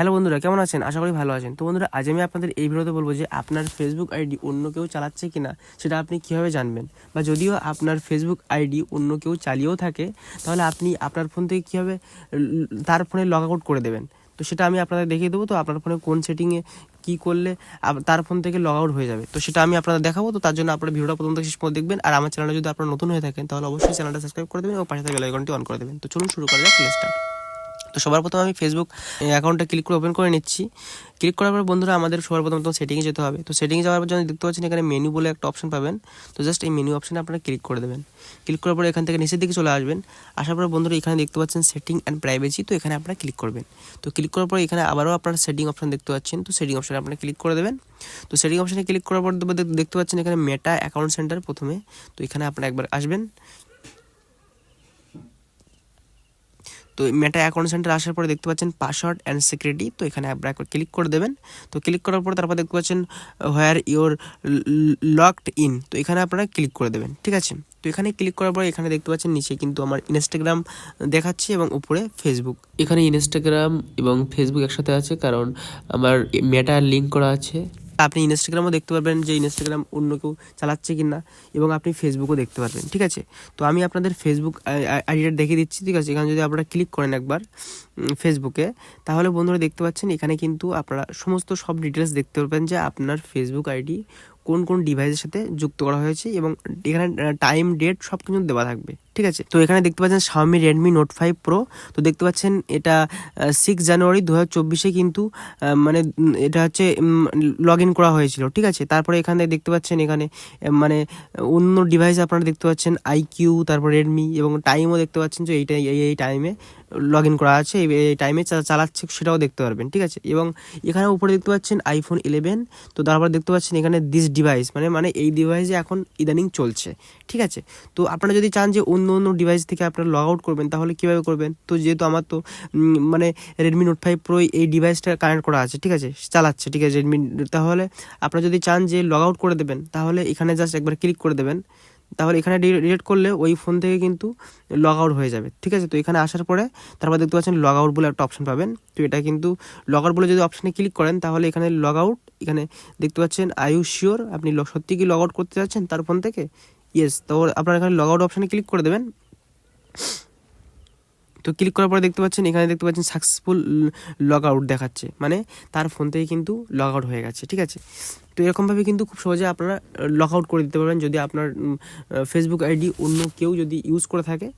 Hello বন্ধুরা, কেমন আছেন? আশা করি ভালো আছেন। তো বন্ধুরা, আজ আমি আপনাদের এই ভিডিওতে বলব যে আপনার ফেসবুক আইডি অন্য কেউ চালাচ্ছে কি না সেটা আপনি কীভাবে জানবেন? বা যদিও আপনার ফেসবুক আইডি অন্য কেউ চালিয়েও থাকে, তাহলে আপনি আপনার ফোন থেকে কীভাবে, তার ফোনে লগ আউট করে দেবেন? তো সেটা আমি আপনাদের দেখিয়ে দেবো, তো আপনার ফোনে কোন সেটিংয়ে কী করলে তার ফোন থেকে লগ আউট হয়ে যাবে। তো সেটা আমি আপনাদের দেখাবো, তো তার জন্য আপনারা ভিডিওটা প্রথম থেকে শেষ পর্যন্ত দেখবেন। আর আমার চ্যানেলে যদি আপনারা নতুন হয়ে থাকেন, তাহলে অবশ্যই চ্যানেলটা সাবস্ক্রাইব করে দেবেন এবং পাশে থাকা বেল আইকনটি অন করে দেবেন। তো চলুন শুরু করা যাক স্টার্ট তো সবার প্রথমে আমি ফেসবুক অ্যাকাউন্টটা ক্লিক করে ওপেন করে নিচ্ছি। ক্লিক করার পর বন্ধুরা, আমাদের সবার প্রথম তো সেটিংয়ে যেতে হবে। তো সেটিংয়ে যাওয়ার পর যখন দেখতে পাচ্ছেন এখানে মেনু বলে একটা অপশন পাবেন, তো জাস্ট এই মেনু অপশনে আপনারা ক্লিক করে দেবেন। ক্লিক করার পর এখান থেকে নিচের দিকে চলে আসবেন। আসার পর বন্ধুরা, এখানে দেখতে পাচ্ছেন সেটিং অ্যান্ড প্রাইভেসি তো এখানে আপনারা ক্লিক করবেন। তো ক্লিক করার পর এখানে আবারও আপনারা সেটিং অপশন দেখতে পাচ্ছেন, তো সেটিং অপশনে আপনারা ক্লিক করে দেবেন। তো সেটিং অপশনে ক্লিক করার পর দেখ- দেখতে পাচ্ছেন এখানে মেটা অ্যাকাউন্ট সেন্টার প্রথমে, তো এখানে আপনারা একবার আসবেন। তো মেটা অ্যাকাউন্ট সেন্টার আসার পরে দেখতে পাচ্ছেন পাসওয়ার্ড অ্যান্ড সিকিউরিটি তো এখানে আপনারা ক্লিক করে দেবেন। তো ক্লিক করার পর তারপর দেখতে পাচ্ছেন হোয়ার ইওর লকড ইন তো এখানে আপনারা ক্লিক করে দেবেন, ঠিক আছে? তো এখানে ক্লিক করার পর এখানে দেখতে পাচ্ছেন নিচে কিন্তু আমার ইনস্টাগ্রাম দেখাচ্ছে এবং উপরে ফেসবুক এখানে ইনস্টাগ্রাম এবং ফেসবুক একসাথে আছে কারণ আমার মেটা লিঙ্ক করা আছে। আপনি ইনস্টাগ্রামও দেখতে পারবেন যে ইনস্টাগ্রাম অন্য কেউ চালাচ্ছে কি না এবং আপনি ফেসবুকও দেখতে পারবেন, ঠিক আছে? তো আমি আপনাদের ফেসবুক আইডিটা দেখিয়ে দিচ্ছি, ঠিক আছে? এখানে যদি আপনারা ক্লিক করেন একবার ফেসবুকে তাহলে বন্ধুরা দেখতে পাচ্ছেন এখানে কিন্তু আপনারা সমস্ত সব ডিটেলস দেখতে পারবেন যে আপনার ফেসবুক আইডি কোন কোন ডিভাইসের সাথে যুক্ত করা হয়েছে এবং এখানে টাইম ডেট সব কিছু দেওয়া থাকবে। ঠিক আছে? তো এখানে দেখতে পাচ্ছেন Xiaomi Redmi note five pro তো দেখতে পাচ্ছেন এটা সিক্স জানুয়ারি দু হাজার কিন্তু মানে এটা হচ্ছে লগ ইন করা হয়েছিল, ঠিক আছে? তারপরে এখানে দেখতে পাচ্ছেন এখানে মানে অন্য ডিভাইস আপনারা দেখতে পাচ্ছেন আইকিউ তারপর রেডমি এবং টাইমও দেখতে পাচ্ছেন যে এইটা, এই টাইমে লগ ইন করা আছে, এই টাইমে চালাচ্ছে, সেটাও দেখতে পারবেন, ঠিক আছে? এবং এখানে উপরে দেখতে পাচ্ছেন আইফোন ইলেভেন তো তারপর দেখতে পাচ্ছেন এখানে দিস ডিভাইস মানে মানে এই ডিভাইসে এখন ইদানিং চলছে, ঠিক আছে? তো আপনারা যদি চান যে অন্য অন্য ডিভাইস থেকে আপনারা লগ আউট করবেন, তাহলে কীভাবে করবেন? তো যেহেতু আমার তো মানে রেডমি নোট ফাইভ প্রো এই ডিভাইসটা কানেক্ট করা আছে, ঠিক আছে? চালাচ্ছে, ঠিক আছে রেডমি তাহলে আপনারা যদি চান যে লগ আউট করে দেবেন, তাহলে এখানে জাস্ট একবার ক্লিক করে দেবেন। তাহলে এখানে ডিলিট করলে ওই ফোন থেকে কিন্তু লগ আউট হয়ে যাবে, ঠিক আছে? তো এখানে আসার পরে তারপর দেখতে পাচ্ছেন লগ আউট বলে একটা অপশন পাবেন। তো এটা কিন্তু লগ আউট বলে যদি অপশানে ক্লিক করেন, তাহলে এখানে লগ আউট এখানে দেখতে পাচ্ছেন আই ইউ শিওর আপনি সত্যি কি লগ আউট করতে চাচ্ছেন তার ফোন থেকে? ইয়েস তো আপনার এখানে লগ আউট অপশানে ক্লিক করে দেবেন। তো ক্লিক করার পরে দেখতে পাচ্ছেন, এখানে দেখতে পাচ্ছেন সাকসেসফুল লগ আউট দেখাচ্ছে। মানে তার ফোন থেকে কিন্তু লগ আউট হয়ে গেছে, ঠিক আছে? তো এরকমভাবে কিন্তু খুব সহজে আপনারা লগ আউট করে দিতে পারবেন। যদি আপনার ফেসবুক আইডি অন্য কেউ যদি ইউজ করে থাকে